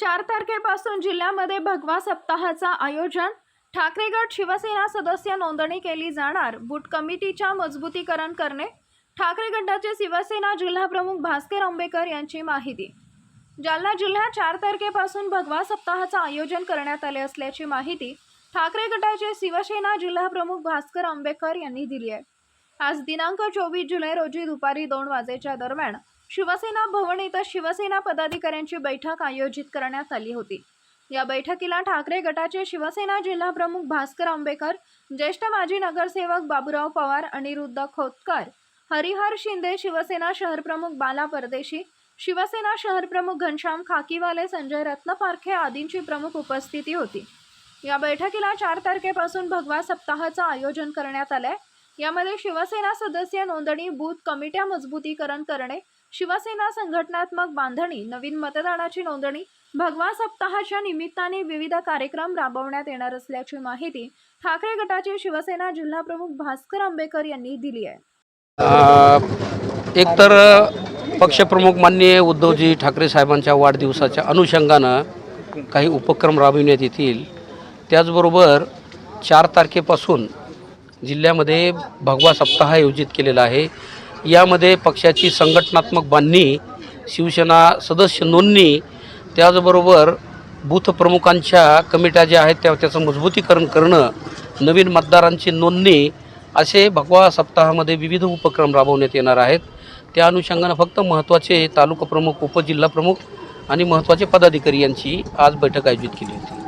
चार तारखेपासून जिल्ह्यामध्ये भगवा सप्ताहाचा आयोजन. ठाकरे गट शिवसेना सदस्य नोंदणी केली जाणार. बूट कमिटीच्या मजबूतीकरण करणे. ठाकरे गटाचे शिवसेना जिल्हाप्रमुख भास्कर आंबेकर यांची माहिती. जालना जिल्ह्यात चार तारखेपासून भगवा सप्ताहाचं आयोजन करण्यात आले असल्याची माहिती ठाकरे गटाचे शिवसेना जिल्हाप्रमुख भास्कर आंबेकर यांनी दिली आहे. आज दिनांक चोवीस जुलै रोजी दुपारी दोन वाजेच्या दरम्यान शिवसेना भवन इथं शिवसेना पदाधिकाऱ्यांची बैठक आयोजित करण्यात आली होती. या बैठकीला ठाकरे गटाचे शिवसेना जिल्हाप्रमुख भास्कर आंबेकर ज्येष्ठ माजी नगरसेवक बाबूराव पवार अनिरुद्ध खोतकर हरिहर शिंदे शिवसेना शहरप्रमुख बाला परदेशी शिवसेना शहरप्रमुख घनश्याम खाकीवाले संजय रत्नपारखे आदींची प्रमुख उपस्थिती होती. या बैठकीला चार तारखेपासून भगवा सप्ताहाचं आयोजन करण्यात आलंय. यामध्ये शिवसेना सदस्य नोंदणी बूथ कमिट्या मजबूतीकरण करणे शिवसेना संघटनात्मक बांधणी नवीन मतदानाची नोंदणी भगवा सप्ताहाच्या निमित्ताने विविध कार्यक्रम राबवण्यात येणार असल्याची माहिती ठाकरे गटाचे शिवसेना जिल्हाप्रमुख भास्कर आंबेकर यांनी दिली आहे. एकतर पक्षप्रमुख माननीय उद्धवजी ठाकरे साहेबांच्या वाढदिवसाच्या अनुषंगानं काही उपक्रम राबविण्यात येतील. त्याचबरोबर चार तारखेपासून जिल्ह्यामध्ये भगवा सप्ताह आयोजित केलेला आहे. यामध्ये पक्षाची संघटनात्मक बांधणी शिवसेना सदस्य नोंदणी त्याचबरोबर बूथ प्रमुखांच्या कमिट्या ज्या आहेत त्या त्याचं मजबूतीकरण करणं नवीन मतदारांची नोंदणी असे भगवा सप्ताहामध्ये विविध उपक्रम राबवण्यात येणार आहेत. त्या अनुषंगानं फक्त महत्त्वाचे तालुका प्रमुख उपजिल्हा प्रमुख आणि महत्त्वाचे पदाधिकारी यांची आज बैठक आयोजित केली होती.